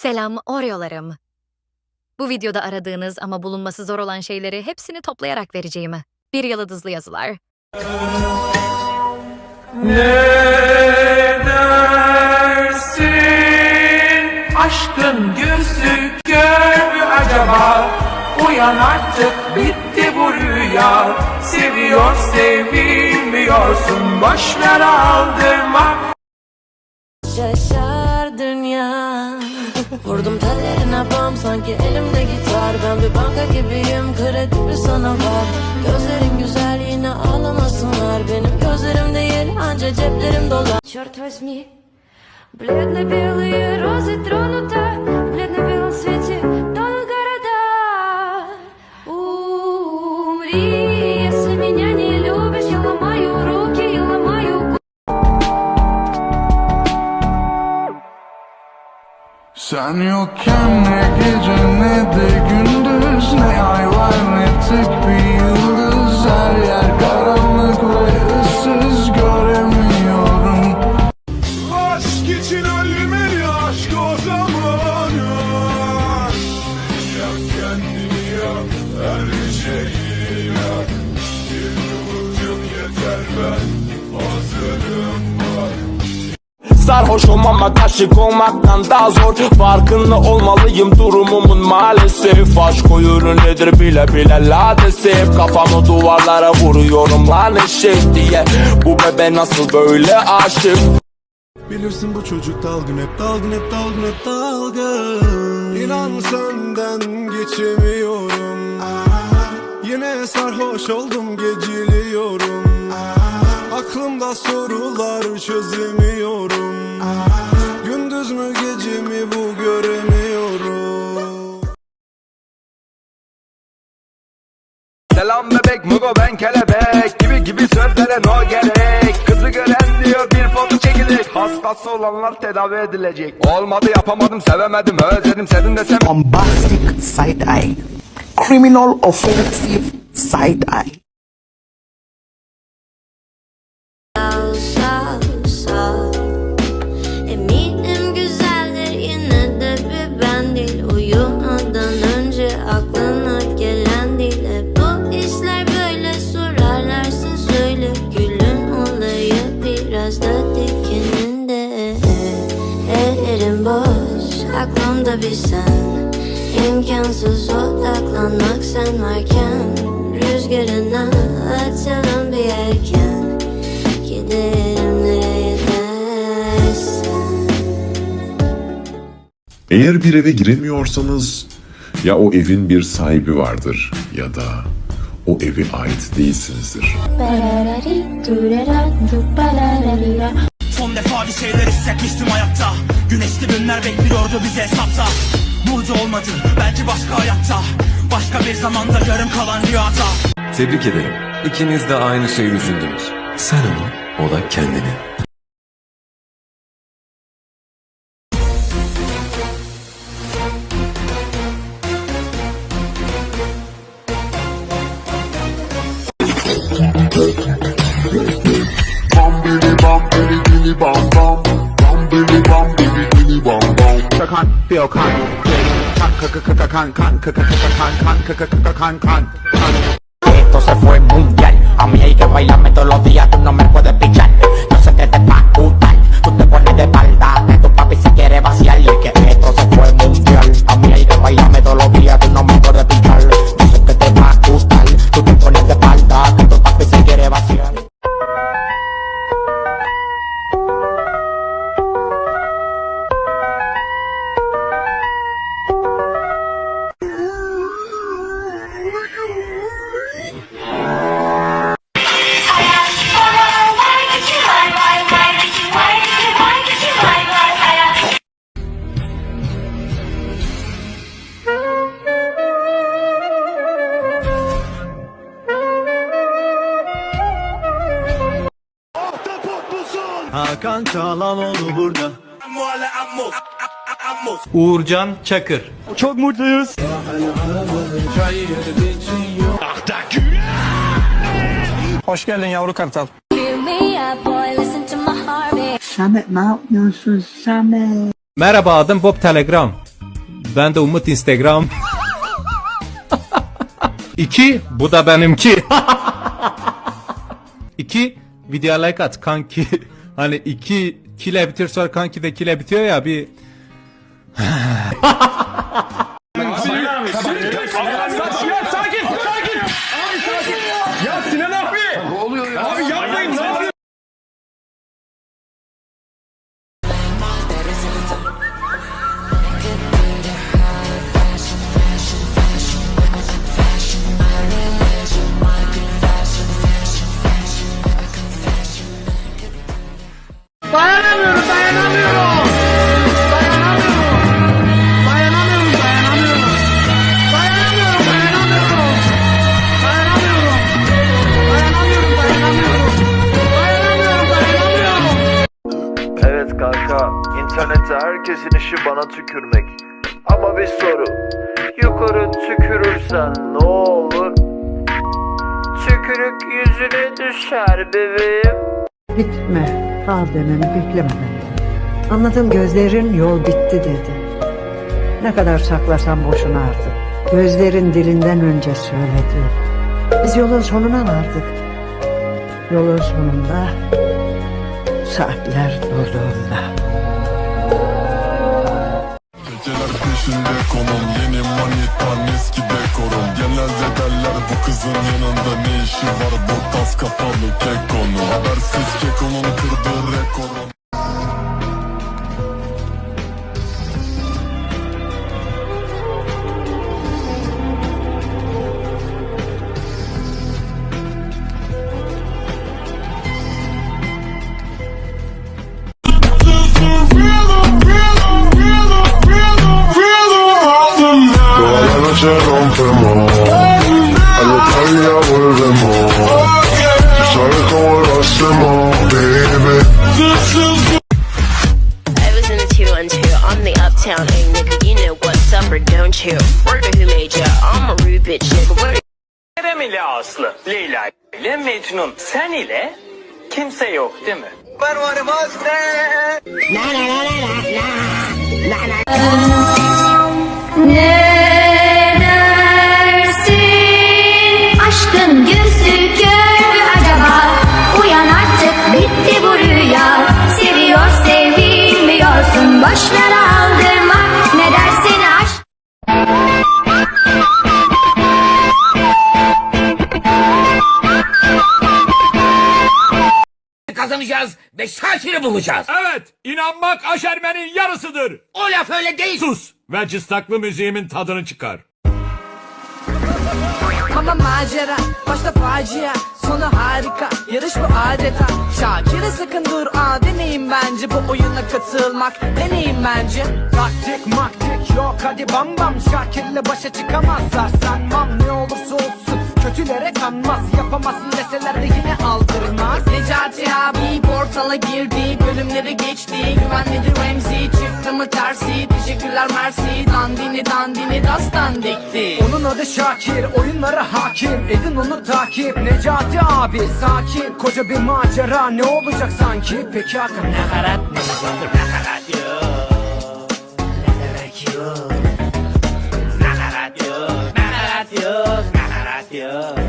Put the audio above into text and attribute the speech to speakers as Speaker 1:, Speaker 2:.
Speaker 1: Selam Oreo'larım. Bu videoda aradığınız ama bulunması zor olan şeyleri hepsini toplayarak vereceğim. Bir yıldızlı yazılar.
Speaker 2: Ne dersin aşkın yüzü gör mü acaba Uyan artık bitti bu rüya Seviyor sevilmiyorsun boşver aldırma
Speaker 3: Şaşar dünya Vurdum tellerine bam sanki elimde gitar Ben bir banka gibiyim kredi bir sana var Gözlerin güzel yine ağlamasınlar Benim gözlerim değil anca ceplerim dolar
Speaker 4: Черт возьми, бледно-белые розы тронута
Speaker 5: Sen yokken ne gece ne de gündüz Ne ay var? Ne tek bir yıldız? Her yer karanlık ve ıssız göremiyorum. Aşk için ölmeli aşk o zamanı Yak kendini yak her şeyi yak. Bir kıvılcım yeter ben hazırım
Speaker 6: Sarhoşum ama aşık olmaktan daha zor. Farkında olmalıyım durumumun maalesef. Aşk oyunu nedir bile bile ladesif Kafamı duvarlara vuruyorum lan eşek diye. Bu bebe nasıl böyle aşık?
Speaker 7: Bilirsin bu çocuk dalgın hep dalgın hep dalgın hep dalgın. İnan senden geçemiyorum. Yine sarhoş oldum geciliyorum Aklımda sorular çözemiyorum. Gündüz mü gece mi bu göremiyorum.
Speaker 6: Selam bebek mugo ben kelebek. Gibi gibi sözlere no gerek. Kızı gören diyor bir foto çekilecek Hastası olanlar tedavi edilecek. Olmadı yapamadım sevemedim özledim. Senin de sen
Speaker 8: bombastic side eye, criminal offensive side eye.
Speaker 3: İmkansız odaklanmak sen varken Rüzgarına açalım bir yelken Giderim nereye dersen
Speaker 9: Eğer bir eve giremiyorsanız ya o evin bir sahibi vardır ya da o eve ait değilsinizdir.
Speaker 10: Son defa bir şeyler hissetmiştim hayatta. Güneşli günler bekliyordu bizi hesapta Burcu olmadı belki başka hayatta Başka bir zamanda yarım kalan rüyada
Speaker 11: Tebrik ederim. İkiniz de aynı şeyi düşündünüz. Sen onu, o da kendini.
Speaker 5: Bam bam bili bili bam bam Bam bili bam bili bili bam bam
Speaker 8: Esto se fue mundial. A mí hay que bailarme todos los días, tú no me puedes pichar.
Speaker 7: Hakan Çağlamoğlu burada
Speaker 10: Uğurcan Çakır Çok mutluyuz
Speaker 7: Hoş geldin yavru kartal
Speaker 8: Samet ne yapıyorsun Samet?
Speaker 10: Merhaba adım Bob Telegram
Speaker 12: Ben de Umut Instagram. İki, bu da benimki. İki, video like at kanki. Hani iki kile bitir sonra kanki de kile bitiyor ya bir...
Speaker 13: Dayanamıyorum, dayanamıyorum. Dayanamıyorum. Dayanamıyorum, dayanamıyorum. Dayanamıyorum, dayanamıyorum. Dayanamıyorum. Dayanamıyorum, dayanamıyorum. Dayanamıyorum, dayanamıyorum.
Speaker 14: Evet kanka, internette herkesin işi bana tükürmek. Ama bir soru, yukarı tükürürsen ne olur? Tükürük yüzüne düşer bebeğim.
Speaker 15: Gitme, kal dememi beklemeden. Anladım gözlerin yol bitti dedi. Ne kadar saklasam boşuna artık. Gözlerin dilinden önce söyledi. Biz yolun sonuna vardık. Yolun sonunda saatler durduğunda.
Speaker 5: Geceler peşinde konum. Yeni manitan eski dekorum. Genelde derler bu kızın yanında ne işi var? Bu tas kafalı kekonun Habersiz kekonun kırdığı rekorun
Speaker 10: Mecnun. Sen ile kimse yok değil mi?
Speaker 1: Ne dersin aşkın yüzü kör mü acaba Uyan artık bitti bu rüya Seviyor sevilmiyorsun boş
Speaker 10: ve Şakir'i bulacağız.
Speaker 13: Evet, inanmak aşermenin yarısıdır.
Speaker 10: O laf öyle değil.
Speaker 13: Sus ve cıstaklı müziğimin tadını çıkar.
Speaker 16: Ama macera, başta facia, sonu harika Yarış bu adeta Şakir'e sakın dur, aa deneyim bence Bu oyuna katılmak, deneyim bence
Speaker 10: Taktik maktik yok hadi bam bam Şakir'le başa çıkamazlar sanmam ne olursa olsun Kötülere kanmaz yapamazsın deseler de yine aldırmaz.
Speaker 16: Necati abi portala girdi Bölümleri geçti. Güvenledi Remzi Çıktı mı tersi? Teşekkürler mersi. Dandini dandini dastan dikti.
Speaker 10: Onun adı Şakir oyunlara hakim. Edin onu takip. Necati abi sakin. Koca bir macera ne olacak sanki? Peki Hakan ne? Harat ne zamandır ne harat yok. Ne demek yok yeah.